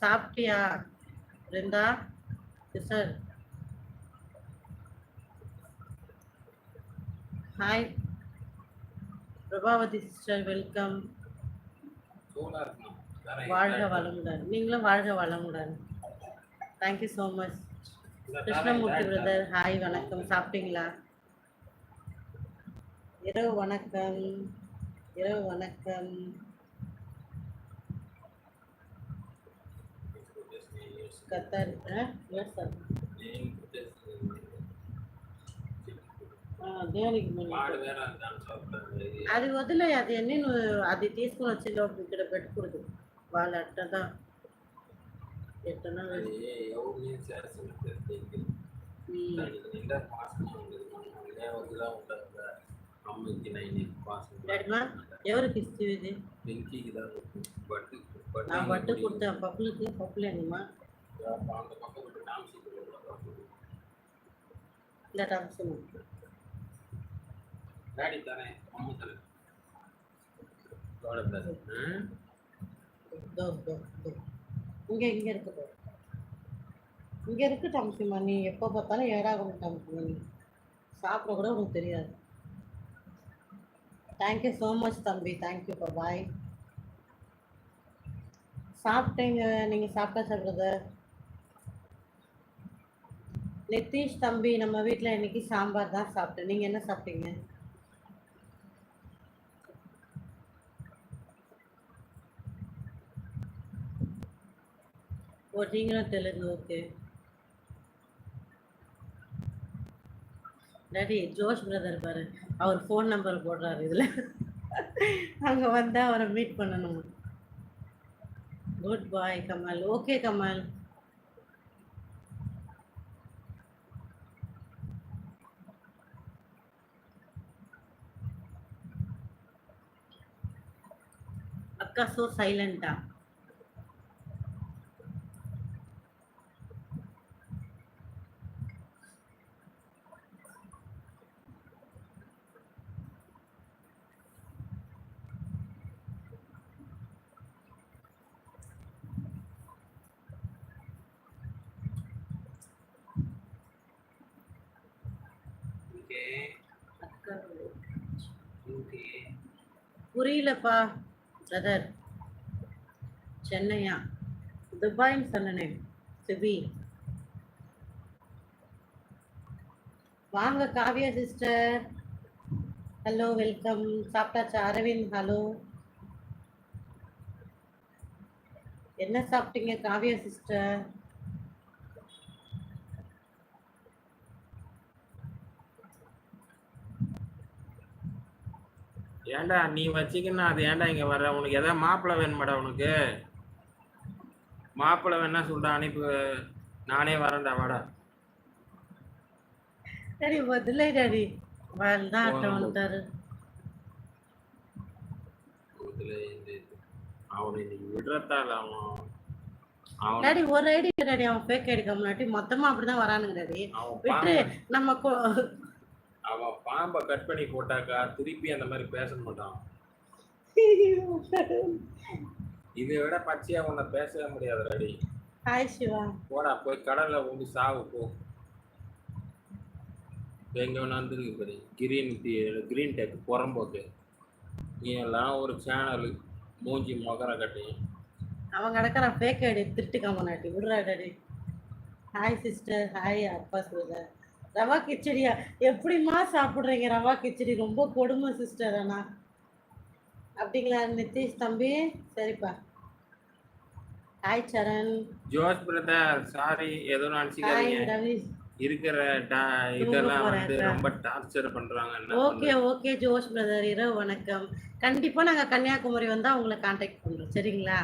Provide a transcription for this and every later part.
சாப்பிட்டியா Brinda? Sister hi Prabhavati sister welcome வாழ்க வளமுடன். நீங்களும் வாழ்க வளமுடன். Thank you so much Krishnamurthy brother hi வணக்கம். சாப்பிட்டீங்களா? இரவு வணக்கம். இரவு வணக்கம். కత్తారి అది వదిలే అది అన్ని నువ్వు అది తీసుకుని వచ్చి లోపల ఇక్కడ పెట్టకూడదు. వాళ్ళు అట్టదా? ఎట్టనా? ఎవరికి ఇస్తుంది ఇది? బట్టు కుడతా పప్పులకి పప్పులేదమ్మా அந்த பக்கம் விட்டு காமிச்சிட்டு இந்த அவசியம் டாடி தானே. அம்மா தானே கவலைப்படாது இதோ, இதோ, இதோ. இங்க இங்க இருக்குது இங்க இருக்கு டம்சிமா. நீ எப்போ பார்த்தாலும் ஏடாகும் டம்சிமா நீ. சாப்பிட கூட உனக்கு தெரியாது. தேங்க்யூ ஸோ மச் தம்பி. தேங்க்யூ பாய் சாப்பிட்டீங்க. நீங்க சாப்பிட்டா பிரதர் நிதிஷ் தம்பி நம்ம வீட்டில் இன்னைக்கு சாம்பார் தான் சாப்பிட்டேன் நீங்க என்ன சாப்பிட்டீங்க? ஓ நீங்களும் Telugu okay. Daddy Josh brother பாரு. அவர் ஃபோன் நம்பர் போடுறாரு இதில். அங்கே வந்தால் அவரை மீட் பண்ணணும். Good bye Kamal. Okay Kamal. அக்கா ஸோ சைலண்டா ஓகே அக்கா ஓகே புரியலப்பா பிரதர் சென்னையா துபாயும் சொன்னனே சிபி. வாங்க காவியா சிஸ்டர் ஹலோ வெல்கம் சாப்பிட்டாச்சா? அரவிந்த் ஹலோ என்ன சாப்பிட்டீங்க காவியா சிஸ்டர் ஏன்டா நீ வச்சுக்கின்னா அது ஏன்டா இங்க வர்ற? உனக்கு எதாவது மாப்பிள்ளை வேணுமாடா உனக்கு? மாப்பிள்ளை வேணா சொல்கிறா அனுப்பி நானே வரேன்டா வாடா. சரி வதிலை டாடி வாழ்தான் ஆட்டம் வந்தாரு அவனை இன்னைக்கு அவன் டாடி ஒரு ஐடி அவன் பேக் எடுக்க முன்னாடி மொத்தமா அப்படிதான் வரானுங்க டாடி விட்டு நம்ம அவன் பாம்பை கட் பண்ணி போட்டாக்கா திருப்பி அந்த மாதிரி பேச மாட்டான். இதை விட பச்சையா உன்னை பேசவே முடியாது ரெடி போடா போய் கடல்ல ஊண்டி சாவு போ. எங்க வேணா வந்துருக்கு பாரு கிரீன் கிரீன் டெக் புறம்போக்கு நீ எல்லாம் ஒரு சேனல் மூஞ்சி மொகர கட்டி. அவன் கிடக்குறான் ஃபேக் ஐடி திருட்டு கம்முனாட்டி விடுறா டாடி ஹாய் சிஸ்டர் ஹாய் அப்பா சொல்லுதர் ரவா கிச்சடியா? எப்படிம்மா சாப்பிட்றீங்க ரவா கிச்சடி? ரொம்ப கொடுமை சிஸ்டர் ஆனா அப்படிங்களா நிதிஷ் தம்பி? சரிப்பா. Hi Saran. Josh brother sorry ஏதோ நினச்சிக்காதீங்க. இருக்கிற இதெல்லாம் வந்து. ரொம்ப டார்ச்சர் பண்றாங்க ஓகே ஓகே ஜோஷ் பிரதர் இரவு வணக்கம். கண்டிப்பா நாங்க கன்னியாகுமரி வந்தா உங்களை காண்டாக்ட் பண்றோம் சரிங்களா?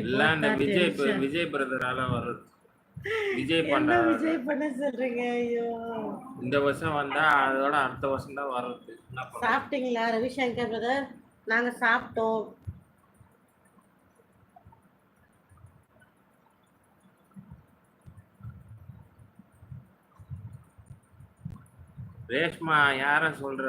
இல்ல அந்த விஜய்? விஜய் பிரதரால வர்றது. விஜய் பண்ற விஜய் பண்ண சொல்றீங்க? ஐயோ. இந்த வருஷம் வந்தா அதோட அடுத்த வருஷம் தான் வர்றது? சாப்பிட்டீங்களா ரவிசங்கர் பிரதர் நாங்க சாப்பிட்டோம். ரேஷ்மா யார சொல்ற?